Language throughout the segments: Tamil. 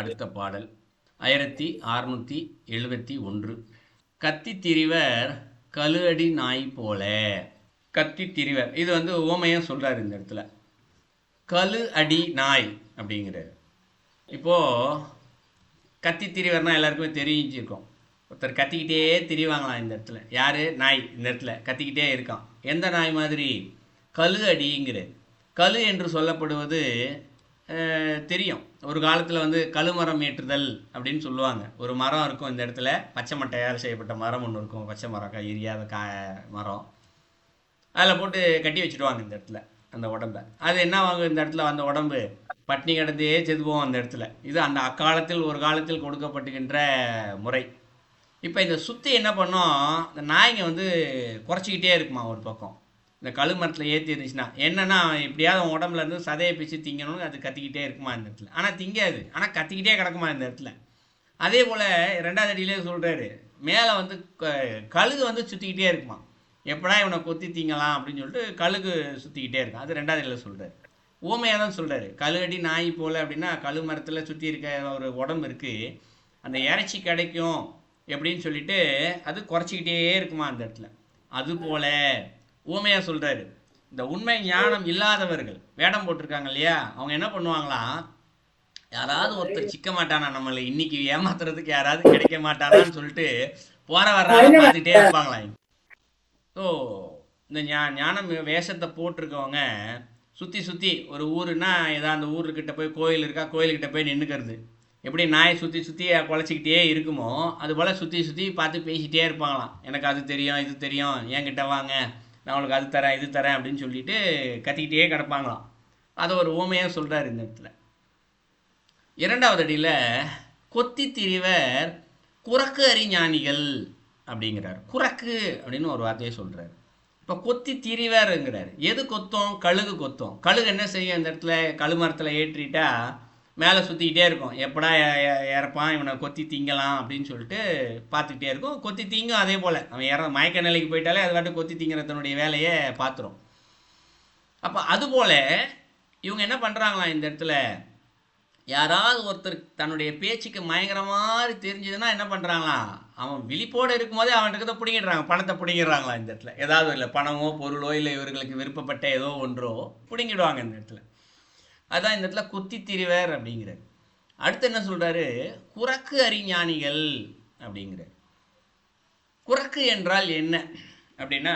அடுத்த பாடல். ஆயிரத்தி அறுநூற்றி எழுபத்தி ஒன்று. கத்தி திரிவர் கழுஅடி நாய் போல. கத்தி திரிவர். இது வந்து ஓமையாக சொல்கிறார் இந்த இடத்துல. கழு அடி நாய் அப்படிங்கிறாரு. இப்போது கத்தி திரிவர்னால் எல்லாருக்குமே தெரிஞ்சிருக்கோம். ஒருத்தர் கத்திக்கிட்டே திரிவாங்களாம் இந்த இடத்துல. யார்? நாய் இந்த இடத்துல. கத்திக்கிட்டே இருக்கான். எந்த நாய் மாதிரி? கழு அடிங்கிறது கழு என்று சொல்லப்படுவது தெரியும். ஒரு காலத்தில் வந்து கழுமரம் ஏற்றுதல் அப்படின்னு சொல்லுவாங்க. ஒரு மரம் இருக்கும் இந்த இடத்துல. பச்சை மட்டையால் செய்யப்பட்ட மரம் ஒன்று இருக்கும். பச்சை மரம் எரியாத கா மரம். அதில் போட்டு கட்டி வச்சுடுவாங்க இந்த இடத்துல அந்த உடம்ப. அது என்ன வாங்க இந்த இடத்துல? அந்த உடம்பு பட்னி கிடந்தே செதுவோம் அந்த இடத்துல. இது அந்த அக்காலத்தில் ஒரு காலத்தில் கொடுக்கப்படுகின்ற முறை. இப்போ இந்த சுத்தி என்ன பண்ணோம்? இந்த நாய்ங்க வந்து குறைச்சிக்கிட்டே இருக்குமா ஒரு பக்கம்? இந்த கழுமரத்தில் ஏற்றி இருந்துச்சுன்னா என்னென்னா எப்படியாவது அவன் உடம்புல இருந்து சதையை பிச்சு திங்கணும்னு அது கத்திக்கிட்டே இருக்குமா இந்த இடத்துல. ஆனால் திங்காது. ஆனால் கத்திக்கிட்டே கிடக்குமா இந்த இடத்துல. அதே போல் ரெண்டாவது அடியிலே சொல்கிறாரு மேலே வந்து க- கழுகு வந்து சுற்றிக்கிட்டே இருக்குமா. எப்படா இவனை கொத்தி திங்கலாம் அப்படின்னு சொல்லிட்டு கழுகு சுற்றிக்கிட்டே இருக்கும் அது ரெண்டாவது அடியில் சொல்கிறாரு ஊமையாக தான் சொல்கிறாரு கழுகடி நாய் போல் அப்படின்னா கழு மரத்தில் சுற்றி இருக்க ஒரு உடம்பு இருக்குது அந்த இறைச்சி கிடைக்கும் எப்படின்னு சொல்லிட்டு அது குறைச்சிக்கிட்டே இருக்குமா அந்த இடத்துல. அது போல். ஊமையாக சொல்கிறாரு இந்த உண்மை ஞானம் இல்லாதவர்கள். வேடம் போட்டிருக்காங்க இல்லையா? அவங்க என்ன பண்ணுவாங்களாம் யாராவது ஒருத்தர் சிக்க மாட்டானா நம்மளை? இன்னைக்கு ஏமாத்துறதுக்கு யாராவது கிடைக்க மாட்டானான்னு சொல்லிட்டு போற வர்றாங்க பார்த்துட்டே இருப்பாங்களாம் ஸோ இந்த ஞா ஞானம் வேஷத்தை போட்டிருக்கவங்க சுற்றி சுற்றி ஒரு ஊருன்னா ஏதாவது அந்த ஊருக்கிட்ட போய் கோயில் இருக்கா? கோயிலுக்கிட்ட போய் நின்றுக்கிறது எப்படி நாய் சுற்றி சுற்றி குலைச்சிக்கிட்டே இருக்குமோ அது போல் சுற்றி சுற்றி பார்த்து பேசிகிட்டே இருப்பாங்களாம். எனக்கு அது தெரியும் இது தெரியும் என்கிட்ட வாங்க. நான் உங்களுக்கு அது தரேன் இது தரேன் அப்படின்னு சொல்லிட்டு கத்திக்கிட்டே கிடப்பாங்களாம். அதை ஒரு ஊமையாக சொல்கிறாரு இந்த இடத்துல. இரண்டாவது அடியில் கொத்தி திரிவர் குரக்கு அறிஞானிகள் அப்படிங்கிறார். குரக்கு அப்படின்னு ஒரு வார்த்தையை சொல்கிறார் இப்போ கொத்தி திரிவருங்கிறார். எது கொத்தும்? கழுகு கொத்தும். கழுகு என்ன செய்யும் அந்த இடத்துல? கழுமரத்தில் ஏற்றிட்டா மேலே சுற்றிக்கிட்டே இருக்கும் எப்படா இறப்பான் இவனை கொத்தி திங்கலாம் அப்படின்னு சொல்லிட்டு பார்த்துக்கிட்டே இருக்கும். கொத்தி தீங்கும் அதே போல். அவன் இற மயக்க நிலைக்கு போயிட்டாலே அது வாட்டு கொத்தி திங்கிற தன்னுடைய வேலையை பார்த்துரும். அப்போ அதுபோல் இவங்க என்ன பண்ணுறாங்களாம் இந்த இடத்துல? யாராவது ஒருத்தர் தன்னுடைய பேச்சுக்கு மயங்கிற மாதிரி தெரிஞ்சதுன்னா என்ன பண்ணுறாங்களாம் அவன் விழிப்போடு இருக்கும்போதே அவன்கிட்ட தான் பிடிங்கிடுறாங்க. பணத்தை பிடிங்கிடுறாங்களா இந்த இடத்துல? ஏதாவது இல்லை பணமோ பொருளோ இல்லை இவர்களுக்கு விருப்பப்பட்ட ஏதோ ஒன்றோ பிடுங்கிடுவாங்க இந்த இடத்துல. அதான் இந்த இடத்துல குத்தி திரிவர் அப்படிங்கிறார். அடுத்து என்ன சொல்றாரு? குரக்கு அறிஞானிகள் அப்படிங்கிறார். குரக்கு என்றால் என்ன அப்படின்னா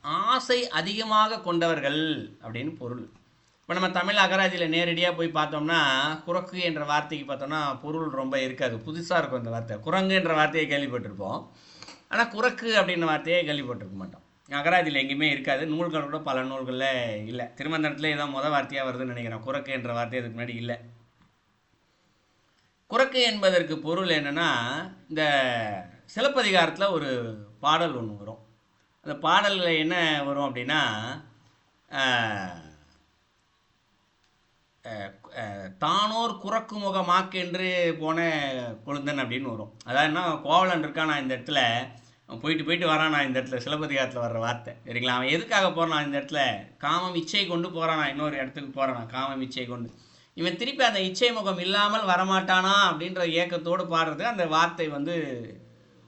ஆசை அதிகமாக கொண்டவர்கள் அப்படின்னு பொருள். இப்போ நம்ம தமிழ் அகராதியில் நேரடியாக போய் பார்த்தோம்னா குரக்கு என்ற வார்த்தைக்கு பார்த்தோம்னா பொருள் ரொம்ப இருக்காது. புதுசாக இருக்கும் இந்த வார்த்தை. குரங்கு என்ற வார்த்தையை கேள்விப்பட்டிருப்போம். ஆனால் குரக்கு அப்படின்ற வார்த்தையை கேள்விப்பட்டிருக்க மாட்டோம். அகராதியில் எங்கேயுமே இருக்காது. நூல்கள் கூட பல நூல்களில் இல்லை. திருமந்தனத்தில் ஏதோ மொதல் வார்த்தையாக வருதுன்னு நினைக்கிறேன். குரக்கு என்ற வார்த்தை அதுக்கு முன்னாடி இல்லை. குரக்கு என்பதற்கு பொருள் என்னன்னா இந்த சிலப்பதிகாரத்தில் ஒரு பாடல் ஒன்று வரும். அந்த பாடலில் என்ன வரும் அப்படின்னா தானோர் குரக்கு முகமாக்கென்று போன கொழுந்தன் அப்படின்னு வரும். அதாவது என்ன கோவலன் இருக்கான் நான் இந்த இடத்துல. அவன் போயிட்டு போயிட்டு வரான் நான் இந்த இடத்துல? சிலப்பதிகாரத்தில் வர்ற வார்த்தை. சரிங்களா? அவன் எதுக்காக போகிறான் இந்த இடத்துல? காமம் இச்சை கொண்டு போகிறான் இன்னொரு இடத்துக்கு போகிறான் காமம் இச்சை கொண்டு. இவன் திருப்பி அந்த இச்சை முகம் இல்லாமல் வரமாட்டானா அப்படின்ற ஏக்கத்தோடு பாடுறது அந்த வார்த்தை வந்து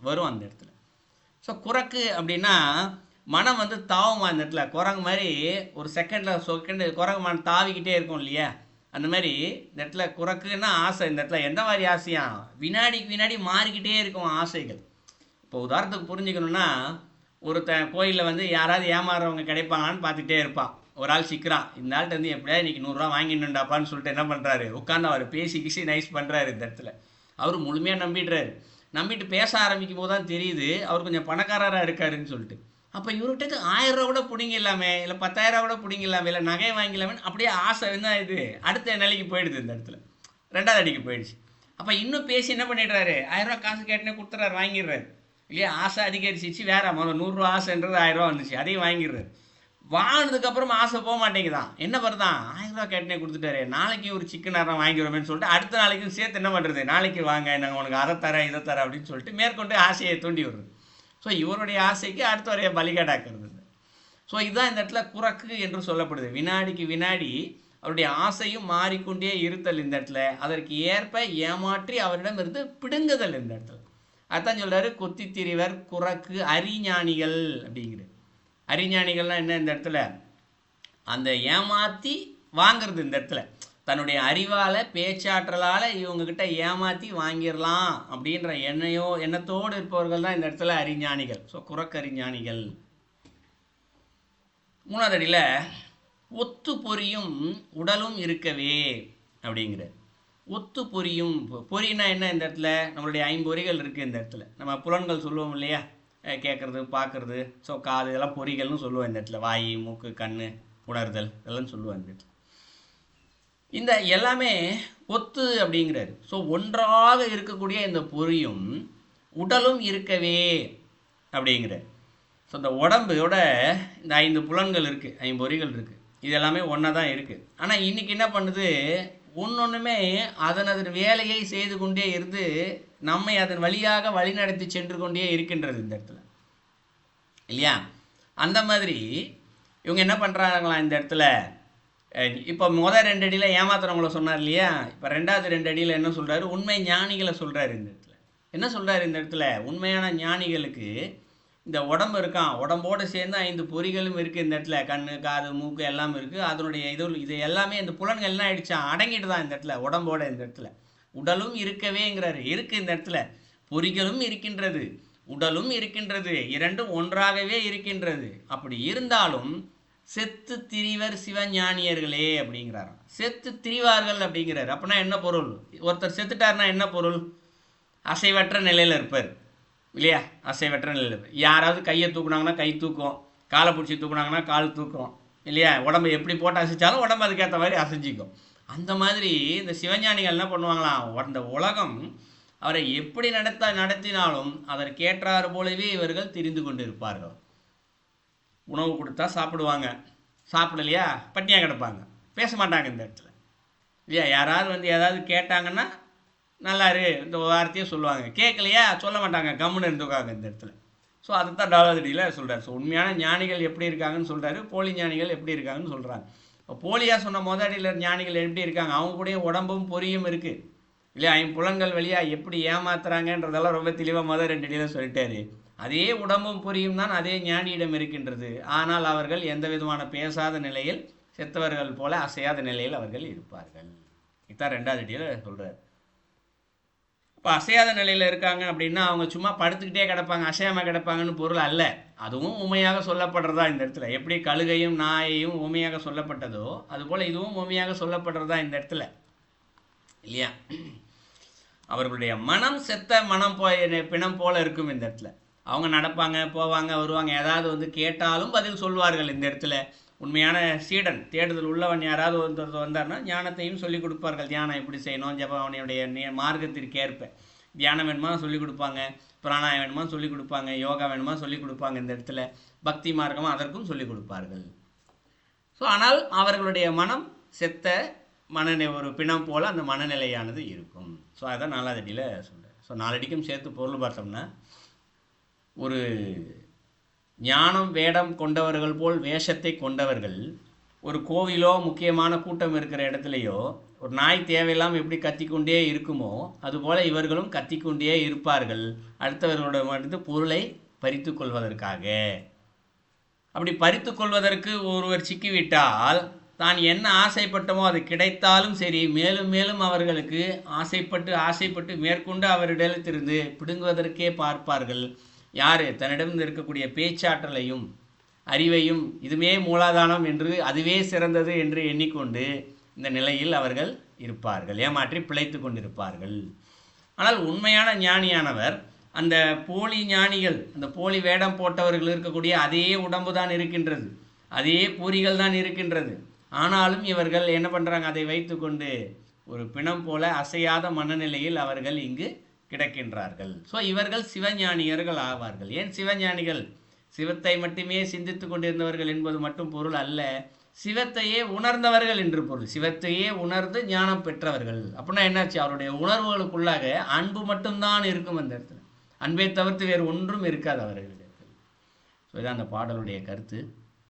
வரும் அந்த இடத்துல. ஸோ குரக்கு அப்படின்னா மனம் வந்து தாவுமா இந்த இடத்துல? குரங்கு மாதிரி ஒரு செகண்டில் செகண்டு குரங்கு மனம் தாவிக்கிட்டே இருக்கும் இல்லையா? அந்த மாதிரி இந்த இடத்துல குரக்குன்னா ஆசை. இந்த இடத்துல எந்த மாதிரி ஆசையா? வினாடிக்கு வினாடி மாறிக்கிட்டே இருக்கும் ஆசைகள். இப்போ உதாரணத்துக்கு புரிஞ்சுக்கணும்னா ஒருத்தன் கோயிலில் வந்து யாராவது ஏமாறுறவங்க கிடைப்பாங்களான்னு பார்த்துட்டே இருப்பான் ஒரு ஆள் சிக்கிறான். இந்த ஆள்கிட்ட வந்து எப்படியா இன்னைக்கு நூறுரூவா வாங்கிடணுண்டாப்பான்னு சொல்லிட்டு என்ன பண்ணுறாரு உட்காந்து அவர் பேசி கிசி நைஸ் பண்ணுறாரு இந்த இடத்துல. அவர் முழுமையாக நம்பிடுறாரு. நம்பிட்டு பேச ஆரம்பிக்கும் போது தான் தெரியுது அவர் கொஞ்சம் பணக்காரராக இருக்காருன்னு சொல்லிட்டு. அப்போ இவர்கிட்ட ஆயிரரூவா கூட பிடிங்கிடலாமே இல்லை பத்தாயிரரூவா கூட பிடிங்கிடலாமே இல்லை நகையை வாங்கிடலாமே அப்படியே ஆசை தான் இது? அடுத்த நிலைக்கு போயிடுது இந்த இடத்துல. ரெண்டாவது அடிக்கு போயிடுச்சு. அப்போ இன்னும் பேசி என்ன பண்ணிடுறாரு? ஆயிரரூவா காசு கேட்டுனே கொடுத்துறாரு வாங்கிடுறாரு. இல்லையா ஆசை அதிகரிச்சிச்சு? வேற முதல்ல நூறுரூவா ஆசைன்றது ஆயிரம் ரூபா வந்துச்சு. அதையும் வாங்கிடுறாரு. வாங்கினதுக்கப்புறம் ஆசை போக மாட்டேங்குதான். என்ன பண்ணுறதான் ஆயிரம் ரூபா கேட்டனே கொடுத்துட்டாரு. நாளைக்கு ஒரு சிக்கன் அரம் வாங்கிடுவோமேன்னு சொல்லிட்டு அடுத்த நாளைக்கும் சேர்த்து என்ன பண்ணுறது நாளைக்கு வாங்க நாங்கள் உனக்கு அதை தரேன் இதை தரேன் அப்படின்னு சொல்லிட்டு மேற்கொண்டு ஆசையை தூண்டி விடுறது. ஸோ இவருடைய ஆசைக்கு அடுத்தவரைய பலிகடாக்குறது. ஸோ இதுதான் இந்த இடத்துல குரக்கு என்று சொல்லப்படுது. வினாடிக்கு வினாடி அவருடைய ஆசையும் மாறிக்கொண்டே இருத்தல் இந்த இடத்துல. அதற்கு ஏற்ப ஏமாற்றி அவரிடம் இருந்து பிடுங்குதல் இந்த இடத்துல. அதான் சொல்கிறாரு குத்தித்திரிவர் திரிவர் குறக்கு அறிஞானிகள் அப்படிங்கிறது அறிஞானிகள்லாம் என்ன இந்த இடத்துல? அந்த ஏமாற்றி வாங்கிறது இந்த இடத்துல. தன்னுடைய அறிவால் பேச்சாற்றலால் இவங்கக்கிட்ட ஏமாற்றி வாங்கிடலாம் அப்படின்ற எண்ணையோ எண்ணத்தோடு இருப்பவர்கள் தான் இந்த இடத்துல அறிஞானிகள் ஸோ குறக்கறிஞானிகள் மூணாவது அடியில் ஒத்து பொரியும் உடலும் இருக்கவே அப்படிங்கிறது ஒத்து பொரியும் பொ- பொறினா என்ன இந்த இடத்துல? நம்மளுடைய ஐம்பொறிகள் இருக்குது இந்த இடத்துல. நம்ம புலன்கள் சொல்லுவோம் இல்லையா? கேட்குறது பார்க்குறது ஸோ காது இதெல்லாம் பொறிகள்னு சொல்லுவோம் இந்த இடத்துல. வாய் மூக்கு கண் உணர்தல் இதெல்லாம் சொல்லுவோம் இந்த இடத்துல. இந்த எல்லாமே ஒத்து அப்படிங்கிறாரு. ஸோ ஒன்றாக இருக்கக்கூடிய இந்த பொறியும் உடலும் இருக்கவே அப்படிங்கிறார். ஸோ இந்த உடம்போட இந்த ஐந்து புலன்கள் இருக்குது ஐம்பொறிகள் இருக்குது இது எல்லாமே ஒன்றா தான் இருக்குது ஆனால் இன்றைக்கி என்ன பண்ணுது? ஒன்னொன்றுமே அதன் அதன் வேலையை செய்து கொண்டே இருந்து நம்மை அதன் வழியாக வழிநடத்தி சென்று கொண்டே இருக்கின்றது இந்த இடத்துல. இல்லையா? அந்த மாதிரி இவங்க என்ன பண்ணுறாங்களாம் இந்த இடத்துல? இப்போ முதல் ரெண்டு அடியில் ஏமாத்துறவங்கள சொன்னார் இல்லையா? இப்போ ரெண்டாவது ரெண்டு அடியில் என்ன சொல்கிறாரு உண்மை ஞானிகளை சொல்கிறாரு இந்த இடத்துல. என்ன சொல்கிறாரு இந்த இடத்துல? உண்மையான ஞானிகளுக்கு இந்த உடம்பு இருக்கான் உடம்போடு சேர்ந்து ஐந்து பொறிகளும் இருக்குது இந்த இடத்துல. கண் காது மூக்கு எல்லாம் இருக்குது அதனுடைய இது இது எல்லாமே இந்த புலன்கள் எல்லாம் ஆயிடுச்சான் அடங்கிட்டு தான் இந்த இடத்துல உடம்போட இந்த இடத்துல. உடலும் இருக்கவேங்கிறாரு. இருக்குது இந்த இடத்துல. பொறிகளும் இருக்கின்றது. உடலும் இருக்கின்றது. இரண்டும் ஒன்றாகவே இருக்கின்றது. அப்படி இருந்தாலும் செத்து திரிவர் சிவஞானியர்களே அப்படிங்கிறாராம். செத்து திரிவார்கள் அப்படிங்கிறார். அப்படின்னா என்ன பொருள்? ஒருத்தர் செத்துட்டாருன்னா என்ன பொருள்? அசைவற்ற நிலையில் இருப்பார். இல்லையா? அசைவற்ற நிலையில் யாராவது கையை தூக்குனாங்கன்னா கை தூக்கும். காலை பிடிச்சி தூக்குனாங்கன்னா கால் தூக்கும். இல்லையா? உடம்பு எப்படி போட்டு அசைச்சாலும் உடம்பு அதுக்கேற்ற மாதிரி அசைஞ்சிக்கும். அந்த மாதிரி இந்த சிவஞானிகள் என்ன பண்ணுவாங்களாம்? அந்த உலகம் அவரை எப்படி நடத்த நடத்தினாலும் அதற்கேற்றாறு போலவே இவர்கள் திரிந்து கொண்டிருப்பார்கள். உணவு கொடுத்தா சாப்பிடுவாங்க. சாப்பிடலையா? பட்டினியாக கிடப்பாங்க. பேச மாட்டாங்க இந்த இடத்துல. இல்லையா? யாராவது வந்து ஏதாவது கேட்டாங்கன்னா நல்லா இரு இந்த வார்த்தையை சொல்லுவாங்க. கேட்கலையா சொல்ல மாட்டாங்க. கம்முன்னு இருந்துக்காங்க இந்த இடத்துல. ஸோ அதை தான் டாலாதடியில் சொல்கிறார் ஸோ உண்மையான ஞானிகள் எப்படி இருக்காங்கன்னு சொல்கிறாரு போலி ஞானிகள் எப்படி இருக்காங்கன்னு சொல்கிறாங்க இப்போ போலியாக சொன்ன முதடியில் ஞானிகள் எப்படி இருக்காங்க? அவங்க கூடயே உடம்பும் பொரியும் இருக்குது இல்லையா? ஐம்புலன்கள் வழியாக எப்படி ஏமாத்துறாங்கன்றதெல்லாம் ரொம்ப தெளிவாக முதல் ரெண்டு அடியில் சொல்லிட்டாரு. அதே உடம்பும் புரியும் தான் அதே ஞானியிடம் இருக்கின்றது. ஆனால் அவர்கள் எந்த விதமான பேசாத நிலையில் செத்தவர்கள் போல அசையாத நிலையில் அவர்கள் இருப்பார்கள். இதான் ரெண்டாவது அடியில் சொல்கிறார் இப்போ அசையாத நிலையில் இருக்காங்க அப்படின்னா அவங்க சும்மா படுத்துக்கிட்டே கிடப்பாங்க அசையாமல் கிடப்பாங்கன்னு பொருள் அல்ல. அதுவும் உண்மையாக சொல்லப்படுறதா இந்த இடத்துல. எப்படி கழுகையும் நாயையும் உண்மையாக சொல்லப்பட்டதோ அதுபோல் இதுவும் உண்மையாக சொல்லப்படுறதா இந்த இடத்துல. இல்லையா? அவர்களுடைய மனம் செத்த மனம் போய் பிணம் போல இருக்கும் இந்த இடத்துல. அவங்க நடப்பாங்க போவாங்க வருவாங்க ஏதாவது வந்து கேட்டாலும் பதில் சொல்வார்கள் இந்த இடத்துல. உண்மையான சீடன் தேடுதல் உள்ளவன் யாராவது ஒருத்தர் வந்தார்னா ஞானத்தையும் சொல்லிக் கொடுப்பார்கள். தியானம் எப்படி செய்யணும்? ஜபவனுடைய நே- மார்க்கத்திற்கு ஏற்ப தியானம் வேணுமா? சொல்லிக் கொடுப்பாங்க. பிராணாயம் வேணுமா? சொல்லிக் கொடுப்பாங்க. யோகா வேணுமா? சொல்லிக் கொடுப்பாங்க. இந்த இடத்துல பக்தி மார்க்கமாக அதற்கும் சொல்லிக் கொடுப்பார்கள். ஸோ ஆனால் அவர்களுடைய மனம் செத்த மனநிலை ஒரு பிணம் போல் அந்த மனநிலையானது இருக்கும். ஸோ அதான் நாலாவது அடியில் சொல்கிறேன் ஸோ நாலடிக்கும் சேர்த்து பொருள் பார்த்தோம்னா ஒரு ஞானம் வேடம் கொண்டவர்கள் போல் வேஷத்தை கொண்டவர்கள் ஒரு கோவிலோ முக்கியமான கூட்டம் இருக்கிற இடத்துலையோ ஒரு நாய் தேவையில்லாமல் எப்படி கத்திக்கொண்டே இருக்குமோ அதுபோல இவர்களும் கத்திக்கொண்டே இருப்பார்கள். அடுத்தவர்களோட வந்து பொருளை பறித்து கொள்வதற்காக. அப்படி பறித்து கொள்வதற்கு ஒருவர் சிக்கிவிட்டால் தான் என்ன ஆசைப்பட்டமோ அது கிடைத்தாலும் சரி மேலும் மேலும் அவர்களுக்கு ஆசைப்பட்டு ஆசைப்பட்டு மேற்கொண்டு அவரிடத்திலிருந்து பிடுங்குவதற்கே பார்ப்பார்கள். யார்? தன்னிடம் இருக்கக்கூடிய பேச்சாற்றலையும் அறிவையும் இதுவே மூலாதானம் என்று அதுவே சிறந்தது என்று எண்ணிக்கொண்டு இந்த நிலையில் அவர்கள் இருப்பார்கள். ஏமாற்றி பிழைத்து கொண்டிருப்பார்கள். ஆனால் உண்மையான ஞானியானவர் அந்த போலி ஞானிகள் அந்த போலி வேடம் போட்டவர்கள் இருக்கக்கூடிய அதே உடம்பு தான் இருக்கின்றது. அதே பூரிகள் தான் இருக்கின்றது. ஆனாலும் இவர்கள் என்ன பண்ணுறாங்க அதை வைத்துக்கொண்டு ஒரு பிணம் போல அசையாத மனநிலையில் அவர்கள் இங்கு கிடக்கின்றார்கள். ஸோ இவர்கள் சிவஞானியர்கள் ஆவார்கள். ஏன் சிவஞானிகள்? சிவத்தை மட்டுமே சிந்தித்து கொண்டிருந்தவர்கள் என்பது மட்டும் பொருள் அல்ல. சிவத்தையே உணர்ந்தவர்கள் என்று பொருள். சிவத்தையே உணர்ந்து ஞானம் பெற்றவர்கள். அப்படின்னா என்னாச்சு? அவருடைய உணர்வுகளுக்குள்ளாக அன்பு மட்டும்தான் இருக்கும் அந்த இடத்துல. அன்பை தவிர்த்து வேறு ஒன்றும் இருக்காது அவர்களிடத்தில். ஸோ இதான் அந்த பாடலுடைய கருத்து.